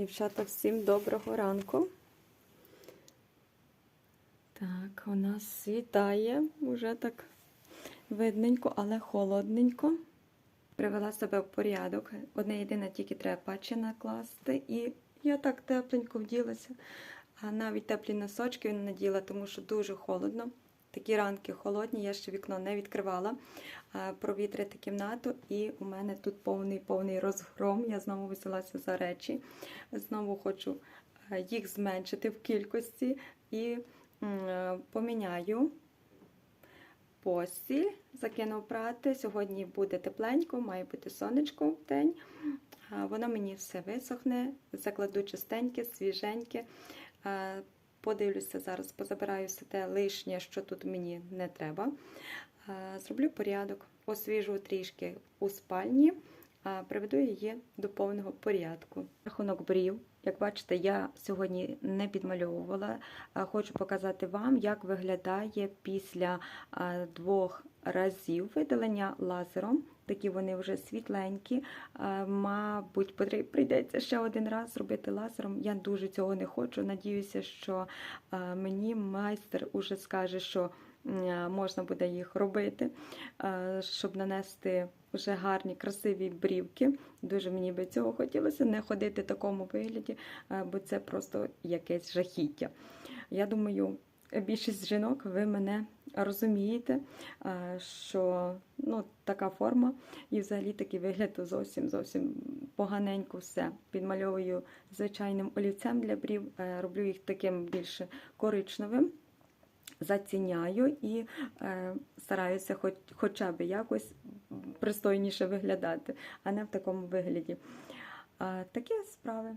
Дівчата, всім доброго ранку. Так, у нас світає, уже так видненько, але холодненько. Привела себе в порядок. Одне єдине тільки треба патчі накласти. І я так тепленько вділася. А навіть теплі носочки наділа, тому що дуже холодно. Такі ранки холодні, я ще вікно не відкривала. Провітрити кімнату, і у мене тут повний повний розгром. Я знову взялася за речі. Знову хочу е, їх зменшити в кількості і е, поміняю постіль, закину прати. Сьогодні буде тепленько, має бути сонечко в день. Воно мені все висохне, закладу чистеньке, свіженьке. Подивлюся зараз, позабираю все те лишнє, що тут мені не треба. Зроблю порядок, освіжу трішки у спальні, приведу її до повного порядку. Рахунок брів. Як бачите, я сьогодні не підмальовувала. Хочу показати вам, як виглядає після двох разів видалення лазером. Такі вони вже світленькі. Мабуть, прийдеться ще один раз зробити лазером. Я дуже цього не хочу. Надіюся, що мені майстер уже скаже, що можна буде їх робити, щоб нанести вже гарні, красиві брівки. Дуже мені би цього хотілося не ходити в такому вигляді, бо це просто якесь жахіття. Я думаю, більшість жінок ви мене розумієте, що ну, така форма і взагалі такий вигляд зовсім зовсім поганенько все. Підмальовую звичайним олівцем для брів, е, роблю їх таким більше коричневим. Заціняю і е, стараюся хоч, хоча б якось пристойніше виглядати, а не в такому вигляді. А, такі справи.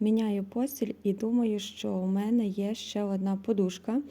Міняю постіль і думаю, що у мене є ще одна подушка,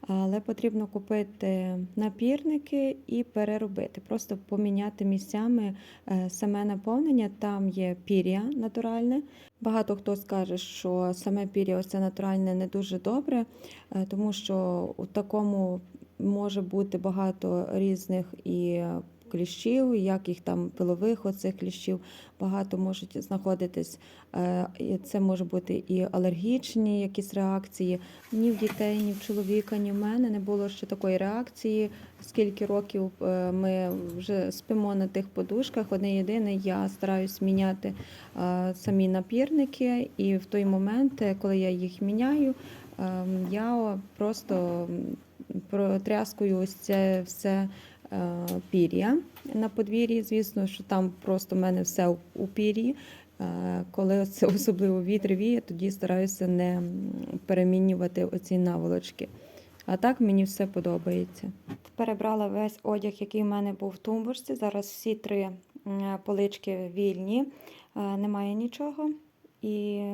але потрібно купити напірники і переробити. Просто поміняти місцями е, саме наповнення. Там є пір'я натуральне. Багато хто скаже, що саме пір'я ось це натуральне не дуже добре, е, тому що у такому може бути багато різних і кліщів, як їх там пилових оцих кліщів, багато можуть знаходитись. Е, Це може бути і алергічні якісь реакції. Ні в дітей, ні в чоловіка, ні в мене не було ще такої реакції. Скільки років е, ми вже спимо на тих подушках. Одне єдине, я стараюсь міняти е, самі напірники, і в той момент, коли я їх міняю, е, я просто протряскую ось це все пір'я на подвір'ї. Звісно, що там просто в мене все у- пір'ї. Е, Коли це особливо вітер віє, тоді стараюся не перемінювати оці наволочки. А так мені все подобається. Перебрала весь одяг, який в мене був в тумбочці. Зараз всі три полички вільні, е, немає нічого. І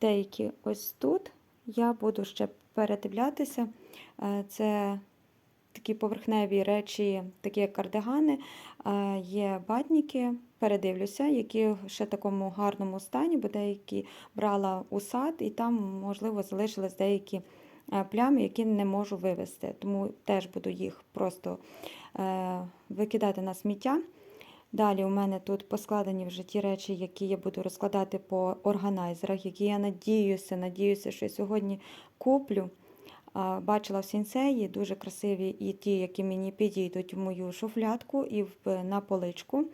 деякі ось тут я буду ще передивлятися. Е, Це такі поверхневі речі, такі як кардигани. Е, Є батніки, передивлюся, які ще в такому гарному стані, бо деякі брала у сад, і там, можливо, залишились деякі е, плями, які не можу вивезти. Тому теж буду їх просто е, викидати на сміття. Далі у мене тут поскладені вже ті речі, які я буду розкладати по органайзерах, які я надіюся, надіюся, що я сьогодні куплю. Бачила в сінцеї дуже красиві і ті, які мені підійдуть в мою шуфлятку і в, на поличку.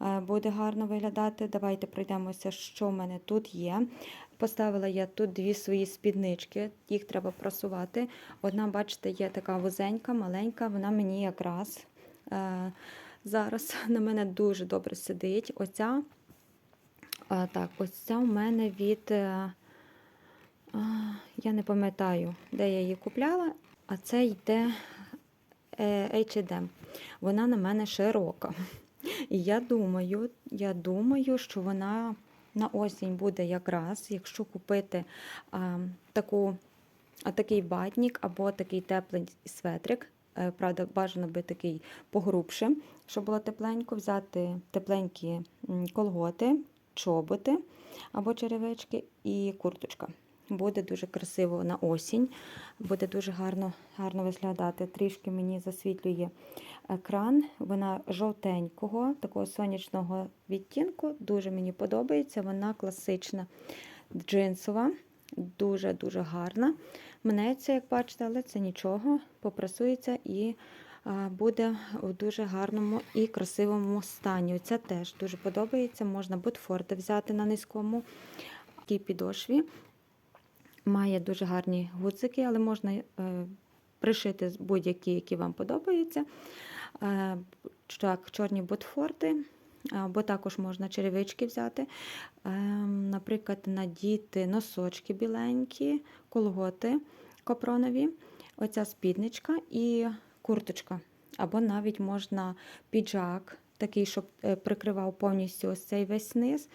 Е, Буде гарно виглядати. Давайте пройдемося, що в мене тут є. Поставила я тут дві свої спіднички, їх треба просувати. Одна, бачите, є така вузенька, маленька, вона мені якраз е, зараз на мене дуже добре сидить. Оця, е, так, ось ця у мене від. Я не пам'ятаю, де я її купляла. А це йде е, H&M. Вона на мене широка. І я думаю, я думаю, що вона на осінь буде якраз, якщо купити а, таку, а, такий батник або такий теплий светрик. Е, Правда, бажано би такий погрубше, щоб було тепленько, взяти тепленькі колготи, чоботи або черевички і курточка. Буде дуже красиво на осінь, буде дуже гарно, гарно виглядати. Трішки мені засвітлює екран. Вона жовтенького, такого сонячного відтінку. Дуже мені подобається. Вона класична джинсова, дуже-дуже гарна. Мнеться, як бачите, але це нічого, попрасується і буде у дуже гарному і красивому стані. Це теж дуже подобається. Можна ботфорти взяти на низькому такій підошві. Має дуже гарні гудзики, але можна е, пришити будь-які, які вам подобаються. Е, так, чорні ботфорти, або також можна черевички взяти. Е, наприклад, надіти носочки біленькі, колготи капронові, оця спідничка і курточка. Або навіть можна піджак, такий, щоб прикривав повністю ось цей весь низ.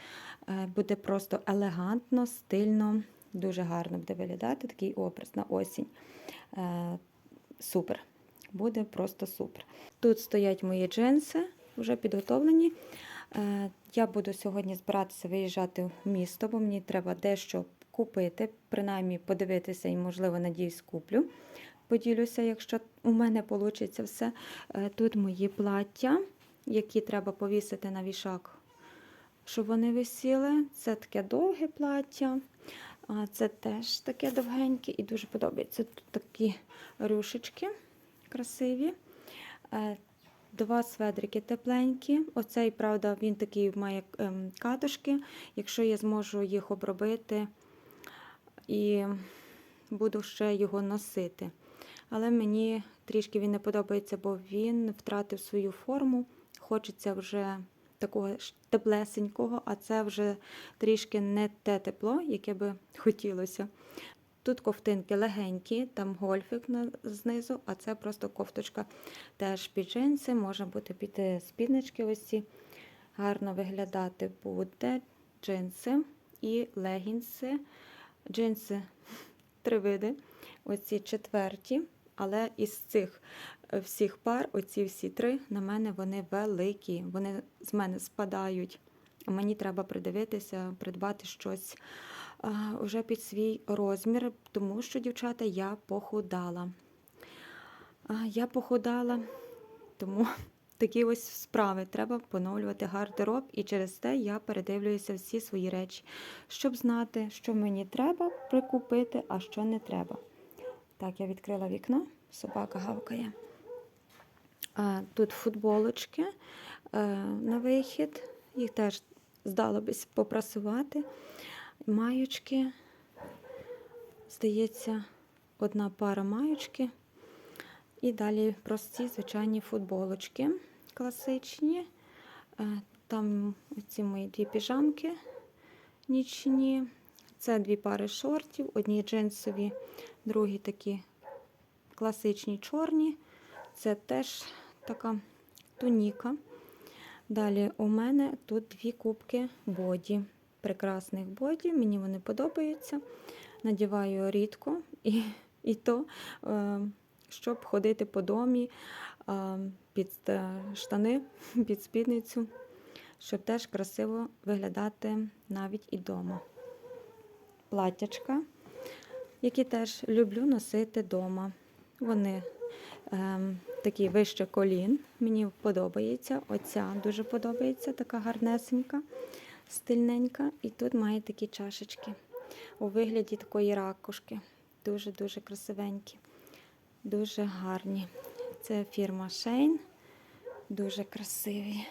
Буде просто елегантно, стильно, дуже гарно буде виглядати такий образ на осінь. Е, Супер. Буде просто супер. Тут стоять мої джинси, вже підготовлені. Е, Я буду сьогодні збиратися виїжджати в місто, бо мені треба дещо купити, принаймні подивитися і, можливо, надіюсь, куплю. Поділюся, якщо у мене вийде все. Е, Тут мої плаття, які треба повісити на вішак, щоб вони висіли. Це таке довге плаття. Це теж таке довгеньке і дуже подобається. Тут такі рюшечки красиві. Е, Два сведрики тепленькі. Оцей, правда, він такий має ем, катушки. Якщо я зможу їх обробити і буду ще його носити. Але мені трішки він не подобається, бо він втратив свою форму. Хочеться вже такого ж теплесенького, а це вже трішки не те тепло, яке би хотілося. Тут ковтинки легенькі, там гольфик знизу, а це просто кофточка теж під джинси, може бути під е, спіднички ось ці. Гарно виглядати буде джинси і легінси. Джинси три види, оці четверті, але із цих всіх пар, оці всі три, на мене вони великі, вони з мене спадають. Мені треба придивитися, придбати щось а, вже під свій розмір, тому що, дівчата, я похудала. Я похудала, тому такі ось справи. Треба поновлювати гардероб, і через те я передивлююся всі свої речі, щоб знати, що мені треба прикупити, а що не треба. Так, я відкрила вікно, собака гавкає. Тут футболочки е, на вихід, їх теж здалося попрасувати. Маючки, здається, одна пара маючки. І далі прості звичайні футболочки класичні. Е, Там ці мої дві піжамки нічні. Це дві пари шортів, одні джинсові, другі такі класичні чорні. Це теж така туніка. Далі у мене тут дві кубки боді, прекрасних боді. Мені вони подобаються. Надіваю рідко і, і то, е, щоб ходити по домі е, під е, штани, під спідницю, щоб теж красиво виглядати навіть і вдома. Платтячка, які теж люблю носити вдома. Вони такі вище колін. Мені подобається. Оця дуже подобається, така гарнесенька, стильненька. І тут має такі чашечки у вигляді такої ракушки. Дуже-дуже красивенькі, дуже гарні. Це фірма Shane. Дуже красиві.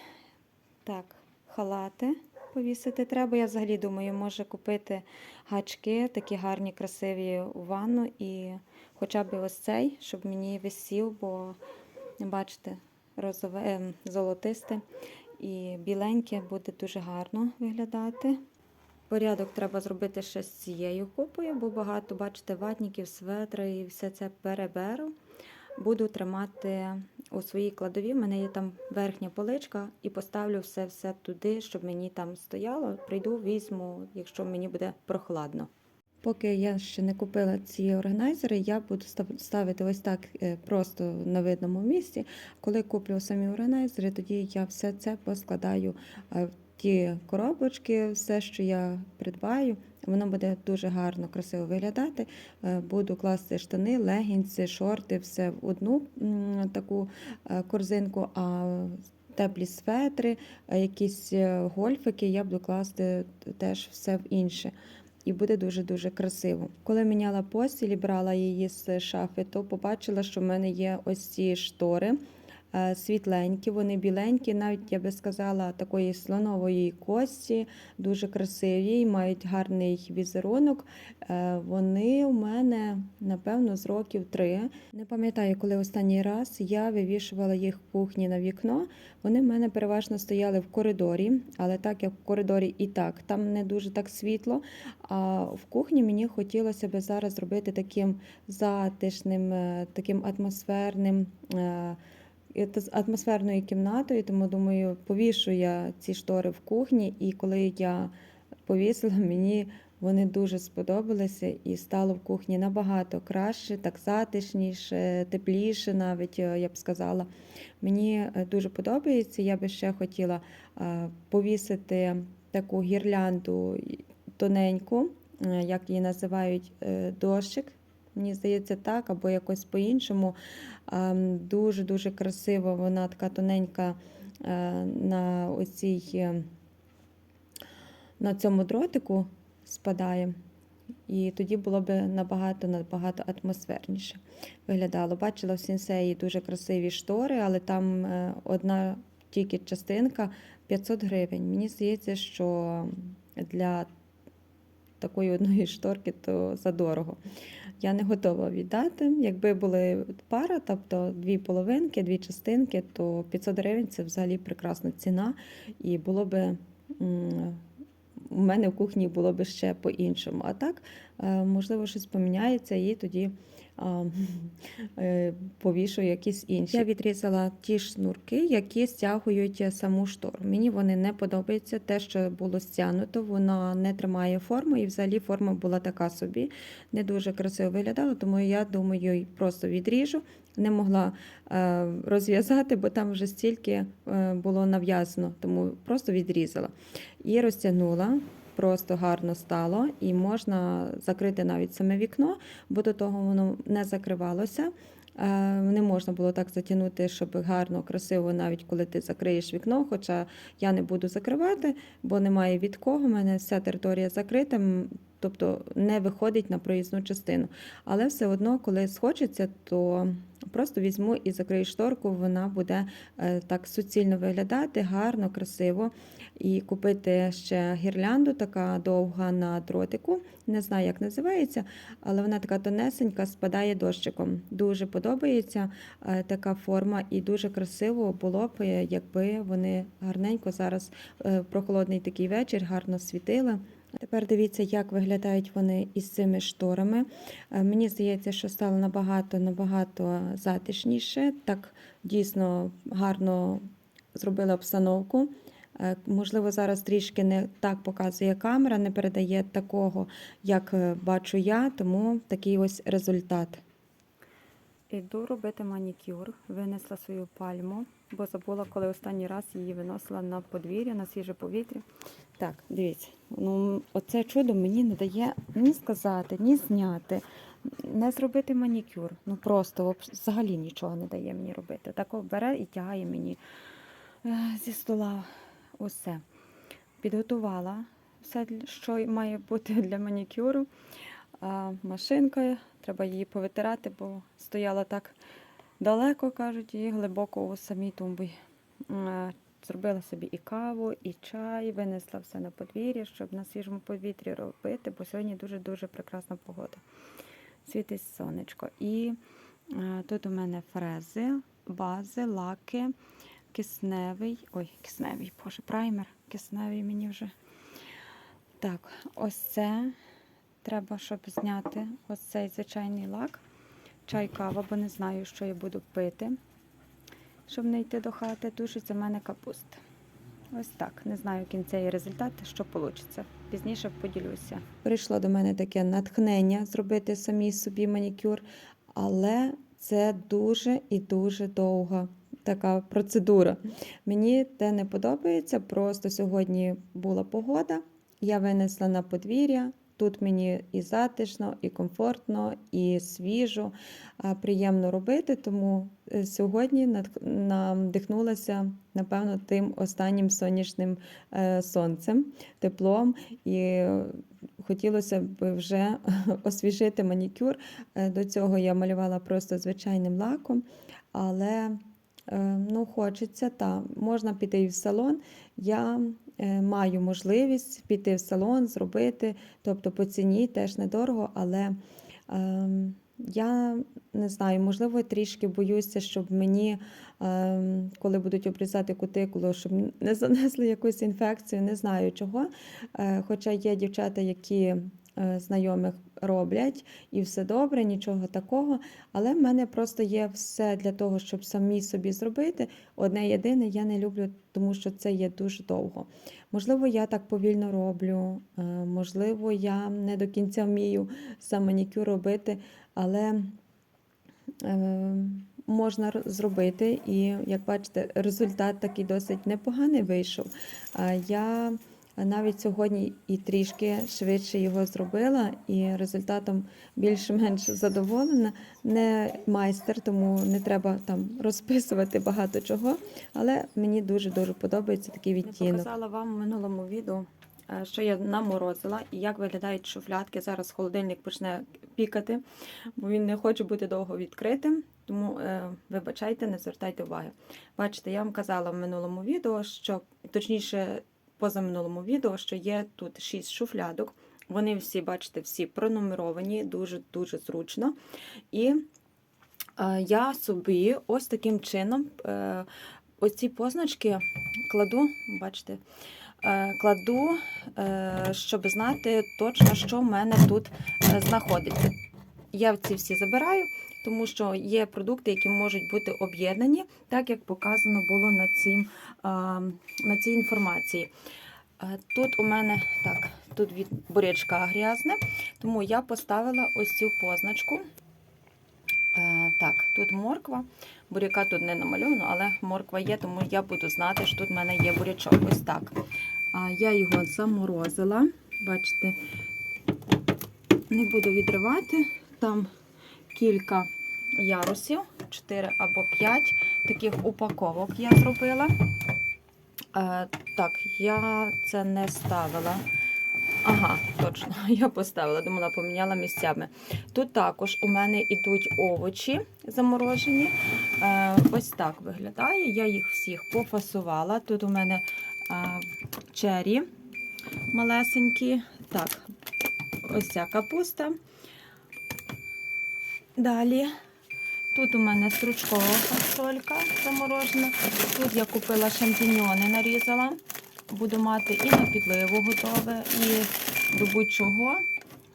Так, халати повісити треба. Я взагалі думаю, може купити гачки, такі гарні, красиві у ванну і хоча б ось цей, щоб мені висів, бо бачите, розове, ем, золотисте і біленьке буде дуже гарно виглядати. Порядок треба зробити ще з цією купою, бо багато, бачите, ватників, светри і все це переберу. буду тримати у своїй кладові. в мене є там верхня поличка, і поставлю все все туди, щоб мені там стояло. Прийду, візьму, якщо мені буде прохладно. Поки я ще не купила ці органайзери, я буду став- ставити ось так е, просто на видному місці. Коли куплю самі органайзери, тоді я все це поскладаю е, в ті коробочки, все, що я придбаю. Воно буде дуже гарно, красиво виглядати. Е, Буду класти штани, легінці, шорти, все в одну таку е, корзинку. А теплі светри, е, якісь гольфики я буду класти теж все в інше. І буде дуже-дуже красиво. Коли міняла постіль і брала її з шафи, то побачила, що в мене є ось ці штори світленькі, вони біленькі, навіть я би сказала, такої слонової кості, дуже красиві, і мають гарний візерунок. Е, Вони у мене, напевно, з років три. Не пам'ятаю, коли останній раз я вивішувала їх в кухні на вікно. Вони в мене переважно стояли в коридорі, але так як в коридорі і так, там не дуже так світло. А в кухні мені хотілося би зараз зробити таким затишним, е, таким атмосферним. З атмосферною кімнатою, тому думаю, повішу я ці штори в кухні, і коли я повісила, мені вони дуже сподобалися і стало в кухні набагато краще, так затишніше, тепліше, навіть е, я б сказала. Мені е, дуже подобається. Я би ще хотіла е, повісити таку гірлянду тоненьку, як її називають, дощик. Мені здається, так, або якось по-іншому. Ем, Дуже-дуже красиво, вона така тоненька е, на оцій, е, на цьому дротику спадає. І тоді було б набагато набагато атмосферніше виглядало. Бачила в сінсеї дуже красиві штори, але там е, одна тільки частинка 500 гривень. Мені здається, що для такої одної шторки то задорого. Я не готова віддати. Якби були пара, тобто дві половинки, дві частинки, то 500 гривень це взагалі прекрасна ціна. І було би у мене в кухні було би ще по-іншому. А так, е, можливо, щось поміняється, і тоді е, якісь інші. Я відрізала ті шнурки, які стягують саму штору. Мені вони не подобаються. Те, що було стягнуто, воно не тримає форму, і взагалі форма була така собі, не дуже красиво виглядала, тому я думаю, просто відріжу. Не могла е, розв'язати, бо там вже стільки е, було нав'язано, тому просто відрізала. І розтягнула, просто гарно стало, і можна закрити навіть саме вікно, бо до того воно не закривалося. Е, Не можна було так затягнути, щоб гарно, красиво, навіть коли ти закриєш вікно. Хоча я не буду закривати, бо немає від кого. У мене вся територія закрита, тобто не виходить на проїзну частину. Але все одно, коли схочеться, то просто візьму і закрию шторку, вона буде е, так суцільно виглядати, гарно, красиво. І купити ще гірлянду, така довга на дротику. Не знаю, як називається, але вона така тонесенька, спадає дощиком. Дуже подобається е, така форма, і дуже красиво було б, е, якби вони гарненько зараз прохолодний такий вечір гарно світили. Тепер дивіться, як виглядають вони із цими шторами. Е, Мені здається, що стало набагато набагато затишніше. Так дійсно гарно зробили обстановку. Е, Можливо, зараз трішки не так показує камера, не передає такого, як е, бачу я, тому такий ось результат. Іду робити манікюр, винесла свою пальму, бо забула, коли останній раз її виносила на подвір'я, на свіже повітря. Так, дивіться, ну оце чудо мені не дає ні сказати, ні зняти, не зробити манікюр. Ну просто взагалі нічого не дає мені робити. Так бере і тягає мені е, зі стола усе. Підготувала все, що має бути для манікюру. А машинка, треба її повитирати, бо стояла так далеко, кажуть, і глибоко у самій тумбі. Зробила собі і каву, і чай, винесла все на подвір'я, щоб на свіжому повітрі робити, бо сьогодні дуже-дуже прекрасна погода. Світить сонечко. І е, тут у мене фрези, бази, лаки, кисневий. Ой, кисневий, боже, праймер. Кисневий мені вже. Так, ось це треба, щоб зняти ось цей звичайний лак. чай, кава, бо не знаю, що я буду пити, щоб не йти до хати. Тушиться в мене капуста. Ось так. Не знаю кінцевий результат, що вийде. Пізніше поділюся. Прийшло до мене таке натхнення зробити самі собі манікюр, але це дуже і дуже довга така процедура. Мені те не подобається. Просто сьогодні була погода, я винесла на подвір'я. Тут мені і затишно, і комфортно, і свіжо, приємно робити. Тому е, сьогодні надихнулася, напевно, тим останнім сонячним е, сонцем, теплом. І е, хотілося б вже освіжити манікюр. До цього я малювала просто звичайним лаком, але ну, хочеться, та можна піти і в салон. Я е, маю можливість піти в салон, зробити, тобто по ціні теж недорого, але ем, я не знаю, можливо, трішки боюся, щоб мені, ем, коли будуть обрізати кутикулу, щоб не занесли якусь інфекцію, не знаю чого. Е, Хоча є дівчата, які е, знайомих роблять, і все добре, нічого такого. Але в мене просто є все для того, щоб самі собі зробити. Одне єдине я не люблю, тому що це є дуже довго. Можливо, я так повільно роблю, е, можливо, я не до кінця вмію сам манікюр робити, але е, можна зробити. І, як бачите, результат такий досить непоганий вийшов. Я навіть сьогодні і трішки швидше його зробила, і результатом більш-менш задоволена. Не майстер, тому не треба там розписувати багато чого. Але мені дуже дуже подобається такий відтінок. показала вам в минулому відео, е, що я наморозила і як виглядають шуфлядки. Зараз холодильник почне пікати, бо він не хоче бути довго відкритим. Тому е, вибачайте, не звертайте уваги. Бачите, я вам казала в минулому відео, що точніше, позаминулому відео, що є тут 6 шуфлядок. Вони всі, бачите, всі пронумеровані, дуже дуже зручно. І е, я собі ось таким чином е, ось ці позначки кладу, бачите, е, кладу, щоб знати точно, що в мене тут знаходиться. Я ці всі забираю, тому що є продукти, які можуть бути об'єднані, так як показано було на, цим, на цій інформації. Тут у мене так, тут від бурячка грязне, тому я поставила ось цю позначку. Так, тут морква. Буряка тут не намальовано, але морква є, тому я буду знати, що тут в мене є бурячок. Ось так. Я його заморозила. Бачите, не буду відривати. Там кілька ярусів, 4 або 5 таких упаковок я зробила. Е, так, я це не ставила. Ага, точно, я поставила, думала, поміняла місцями. Тут також у мене йдуть овочі заморожені. Е, ось так виглядає. Я їх всіх пофасувала. Тут у мене е, чері малесенькі. Так, ось ця капуста. Далі. Тут у мене стручкова фасолька заморожена. Тут я купила шампіньони, нарізала. Буду мати і на підливу готове, і до будь-чого.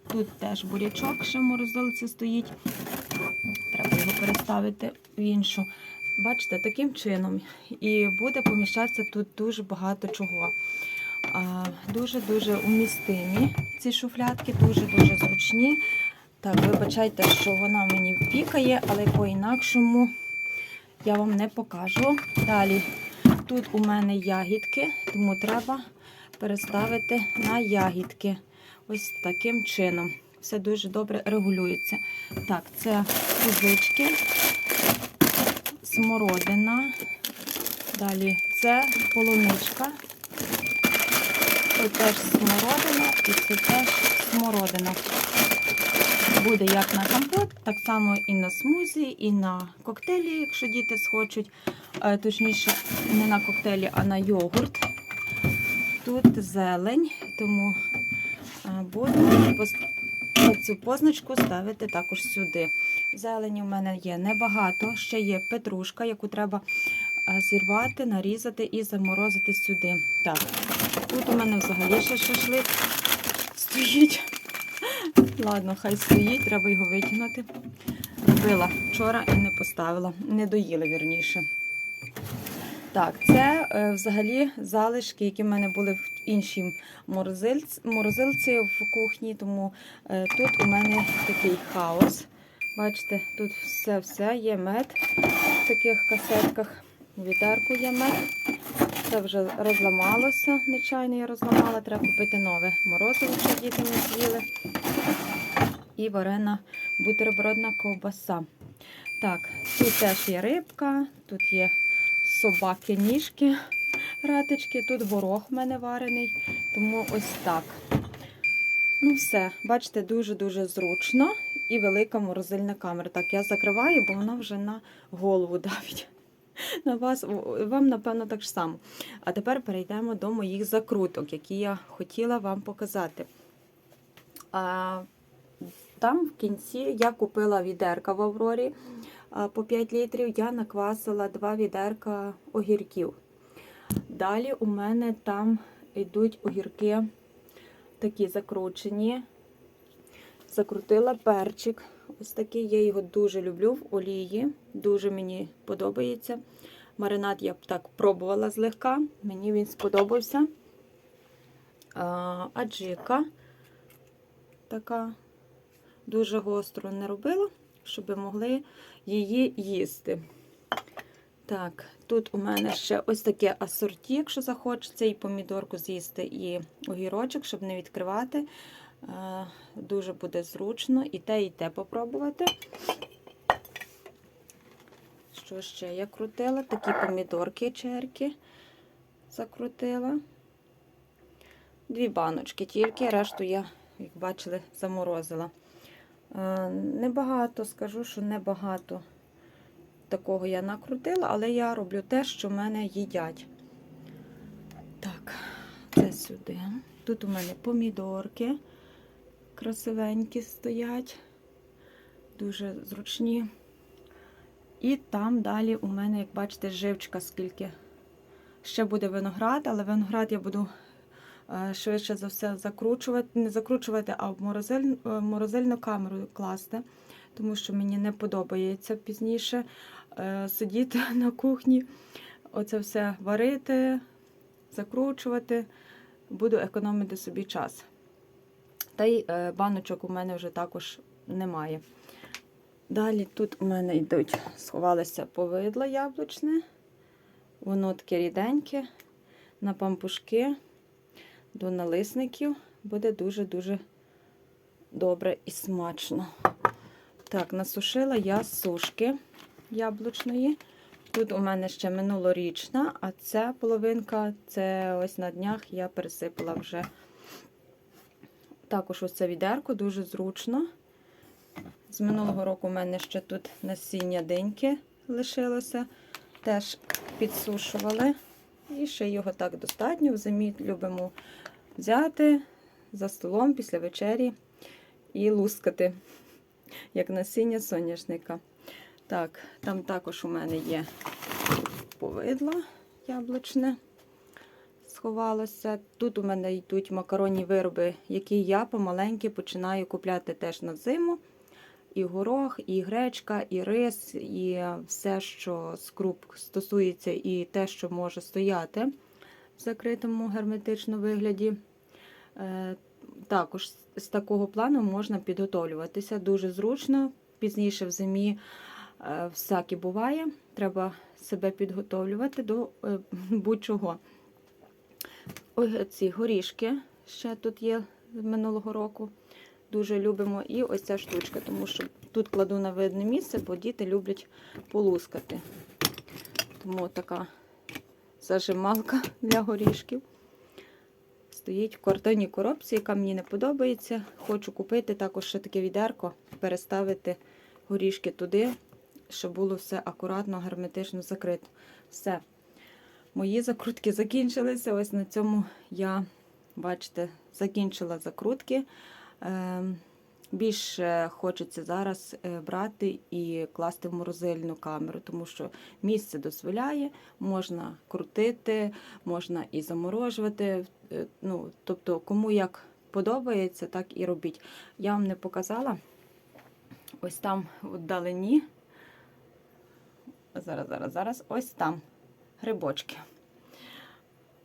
Тут теж бурячок ще в морозилці стоїть. Треба його переставити в іншу. Бачите, таким чином. І буде поміщатися тут дуже багато чого. Дуже-дуже умістимі ці шуфлятки, дуже-дуже зручні. Так, вибачайте, що вона мені пікає, але по-інакшому я вам не покажу. Далі, тут у мене ягідки, тому треба переставити на ягідки. Ось таким чином. Все дуже добре регулюється. Так, це кузички, смородина. Далі це полуничка. Це теж смородина і це теж смородина буде як на компот, так само і на смузі, і на коктейлі, якщо діти схочуть. Е, Точніше, не на коктейлі, а на йогурт. Тут зелень, тому е, буду цю позначку ставити також сюди. Зелені в мене є небагато, ще є петрушка, яку треба е, зірвати, нарізати і заморозити сюди. Так, тут у мене взагалі ще шашлик стоїть. Ладно, хай стоїть, треба його витягнути. робила вчора і не поставила. Не доїла вірніше. Так, це е, взагалі залишки, які в мене були в іншій морозильці, морозилці в кухні, тому е, тут у мене такий хаос. Бачите, тут все-все є мед в таких касетках. У відерку є мед. Це вже розламалося. Нечайно я розламала, треба купити нове морозиво, щоб діти не з'їли. І варена бутербродна ковбаса. Так, тут теж є рибка, тут є собаки ніжки, ратички, тут горох в мене варений, тому ось так. Ну, все, бачите, дуже-дуже зручно і велика морозильна камера. Так, я закриваю, бо вона вже на голову давить. На вас, вам, напевно, так ж само. А тепер перейдемо до моїх закруток, які я хотіла вам показати. А, там в кінці я купила відерка в Аврорі по 5 літрів. Я наквасила 2 відерка огірків. Далі у мене там йдуть огірки такі закручені. Закрутила перчик. Ось такий, я його дуже люблю в олії. Дуже мені подобається. Маринад я б так пробувала злегка. Мені він сподобався. Аджика така дуже гостро не робила, щоб могли її їсти. Так, тут у мене ще ось таке асорті, якщо захочеться, і помідорку з'їсти, і огірочок, щоб не відкривати. Е, Дуже буде зручно і те, і те попробувати. Що ще я крутила? Такі помідорки черки закрутила. Дві баночки тільки, решту я, як бачили, заморозила. Е, Небагато, скажу, що небагато такого я накрутила, але я роблю те, що в мене їдять. Так, це сюди. Тут у мене помідорки красивенькі стоять, дуже зручні. І там далі у мене, як бачите, живчка скільки. Ще буде виноград, але виноград я буду е, швидше за все закручувати, не закручувати, а в морозиль, е, морозильну камеру класти, тому що мені не подобається пізніше е, сидіти на кухні, оце все варити, закручувати. Буду економити собі час. Та й е, баночок у мене вже також немає. Далі тут у мене йдуть, сховалося повидло яблучне. Воно таке ріденьке, на пампушки до налисників. Буде дуже-дуже добре і смачно. Так, насушила я сушки яблучної. Тут у мене ще минулорічна, а ця половинка, це ось на днях я пересипала вже. Також ось це відерко, дуже зручно. З минулого року у мене ще тут насіння диньки лишилося. Теж підсушували. І ще його так достатньо. В любимо взяти за столом після вечері і лускати, як насіння соняшника. Так, там також у мене є повидло яблучне. Сховалося. Тут у мене йдуть макаронні вироби, які я помаленьки починаю купляти теж на зиму. І горох, і гречка, і рис, і все, що з круп стосується, і те, що може стояти в закритому герметичному вигляді. Е, Також з такого плану можна підготовлюватися дуже зручно. Пізніше в зимі е, всяке буває. Треба себе підготовлювати до е, будь-чого. Ось ці горішки ще тут є з минулого року. Дуже любимо. І ось ця штучка, тому що тут кладу на видне місце, бо діти люблять полускати. Тому така зажималка для горішків. Стоїть в картонній коробці, яка мені не подобається. Хочу купити також ще таке відерко, переставити горішки туди, щоб було все акуратно, герметично закрито. Все. Мої закрутки закінчилися. Ось на цьому я, бачите, закінчила закрутки. Ем, Більше хочеться зараз е, брати і класти в морозильну камеру, тому що місце дозволяє, можна крутити, можна і заморожувати. Е, Ну, тобто, кому як подобається, так і робіть. Я вам не показала. Ось там вдалині. Зараз, зараз, зараз. Ось там грибочки.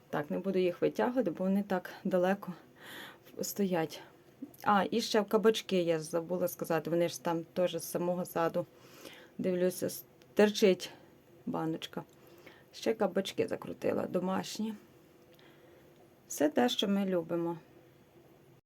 Так, не буду їх витягувати, бо вони так далеко стоять. А, і ще кабачки я забула сказати. Вони ж там теж з самого саду. Дивлюся, терчить баночка. Ще кабачки закрутила домашні. Все те, що ми любимо.